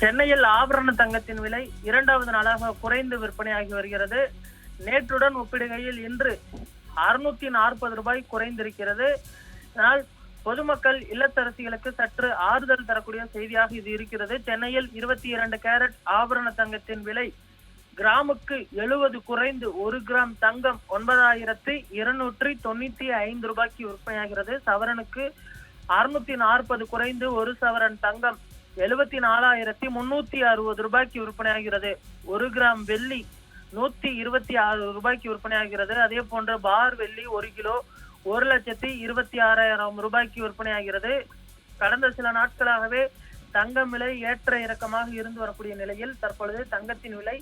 சென்னையில் ஆபரண தங்கத்தின் விலை இரண்டாவது நாளாக குறைந்து விற்பனையாகி வருகிறது. நேற்றுடன் ஒப்பிடுகையில் இன்று அறுநூத்தி நாற்பது ரூபாய் குறைந்திருக்கிறது. ஆனால் பொதுமக்கள் இல்லத்தரசிகளுக்கு சற்று ஆறுதல் தரக்கூடிய செய்தியாக இது இருக்கிறது. சென்னையில் இருபத்தி இரண்டு கேரட் ஆபரண தங்கத்தின் விலை கிராமுக்கு எழுபது குறைந்து ஒரு கிராம் தங்கம் ஒன்பதாயிரத்தி இருநூற்றி தொண்ணூத்தி ஐந்து ரூபாய்க்கு விற்பனையாகிறது. சவரனுக்கு அறுநூத்தி நாற்பது குறைந்து ஒரு சவரன் தங்கம் எழுபத்தி நாலாயிரத்தி முன்னூத்தி அறுபது ரூபாய்க்கு விற்பனையாகிறது. ஒரு கிராம் வெள்ளி நூத்தி இருபத்தி ஆறு ரூபாய்க்கு விற்பனையாகிறது. அதே போன்ற பார் வெள்ளி ஒரு கிலோ ஒரு லட்சத்தி இருபத்தி ஆறாயிரம் ரூபாய்க்கு விற்பனையாகிறது. கடந்த சில நாட்களாகவே தங்கம் விலை ஏற்ற இறக்கமாக இருந்து வரக்கூடிய நிலையில் தற்பொழுது தங்கத்தின் விலை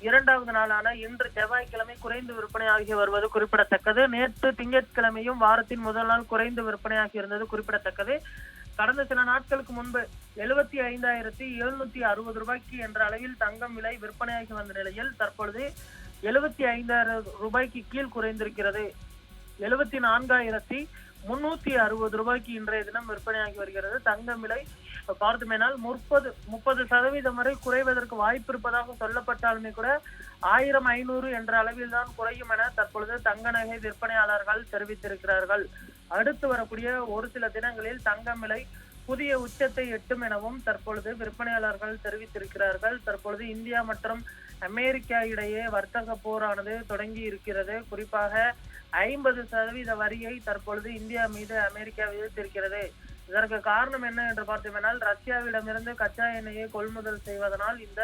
இரண்டாவது நாளான இன்று செவ்வாய்க்கிழமை குறைந்து விற்பனையாகி வருவது குறிப்பிடத்தக்கது. நேற்று திங்கட்கிழமையும் வாரத்தின் முதல் நாள் குறைந்து விற்பனையாகி இருந்தது குறிப்பிடத்தக்கது. கடந்த சில நாட்களுக்கு முன்பு எழுபத்தி ஐந்தாயிரத்தி எழுநூத்தி அறுபது ரூபாய்க்கு என்ற அளவில் தங்கம் விலை விற்பனையாகி வந்த நிலையில் தற்பொழுது எழுபத்தி ஐந்தாயிரம் ரூபாய்க்கு கீழ் குறைந்திருக்கிறது. எழுபத்தி நான்காயிரத்தி முன்னூத்தி அறுபது ரூபாய்க்கு இன்றைய தினம் விற்பனையாகி வருகிறது. தங்கம் விலை பார்த்தோமேனால் முப்பது முப்பது சதவீதம் வரை குறைவதற்கு வாய்ப்பு இருப்பதாக சொல்லப்பட்டாலுமே கூட ஆயிரம் ஐநூறு என்ற அளவில் தான் குறையும் என தற்பொழுது தங்க நகை விற்பனையாளர்கள் தெரிவித்திருக்கிறார்கள். அடுத்து வரக்கூடிய ஒரு சில தினங்களில் தங்கம் விலை புதிய உச்சத்தை எட்டும் எனவும் தற்பொழுது விற்பனையாளர்கள் தெரிவித்திருக்கிறார்கள். தற்பொழுது இந்தியா மற்றும் அமெரிக்கா இடையே வர்த்தக போரானது தொடங்கி இருக்கிறது. குறிப்பாக ஐம்பது சதவீத வரியை தற்பொழுது இந்தியா மீது அமெரிக்கா விதித்திருக்கிறது. இதற்கு காரணம் என்ன என்று பார்த்தோம்னால் ரஷ்யாவிடமிருந்து கச்சா எண்ணெயை கொள்முதல் செய்வதனால் இந்த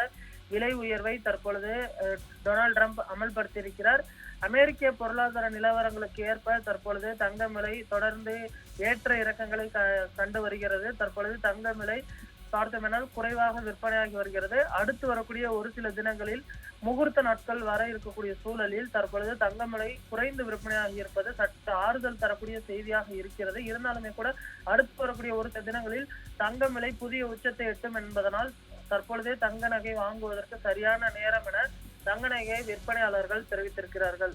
விலை உயர்வை தற்பொழுது டொனால்டு ட்ரம்ப் அமல்படுத்தியிருக்கிறார். அமெரிக்க பொருளாதார நிலவரங்களுக்கு ஏற்ப தற்பொழுது தங்கம் விலை தொடர்ந்து ஏற்ற இறக்கங்களை க- கண்டு வருகிறது. தற்பொழுது தங்கம் விலை பார்த்தோமென்றால் குறைவாக விற்பனையாகி வருகிறது. அடுத்து வரக்கூடிய ஒரு சில தினங்களில் முகூர்த்த நாட்கள் வர இருக்கக்கூடிய சூழலில் தற்பொழுது தங்கம் விலை குறைந்து விற்பனையாகி இருப்பது சற்று ஆறுதல் தரக்கூடிய செய்தியாக இருக்கிறது. இருந்தாலுமே கூட அடுத்து வரக்கூடிய ஒரு சில தினங்களில் தங்கம் விலை புதிய உச்சத்தை எட்டும் என்பதனால் தற்பொழுதே தங்க நகை வாங்குவதற்கு சரியான நேரம் என தங்க நகையை விற்பனையாளர்கள் தெரிவித்திருக்கிறார்கள்.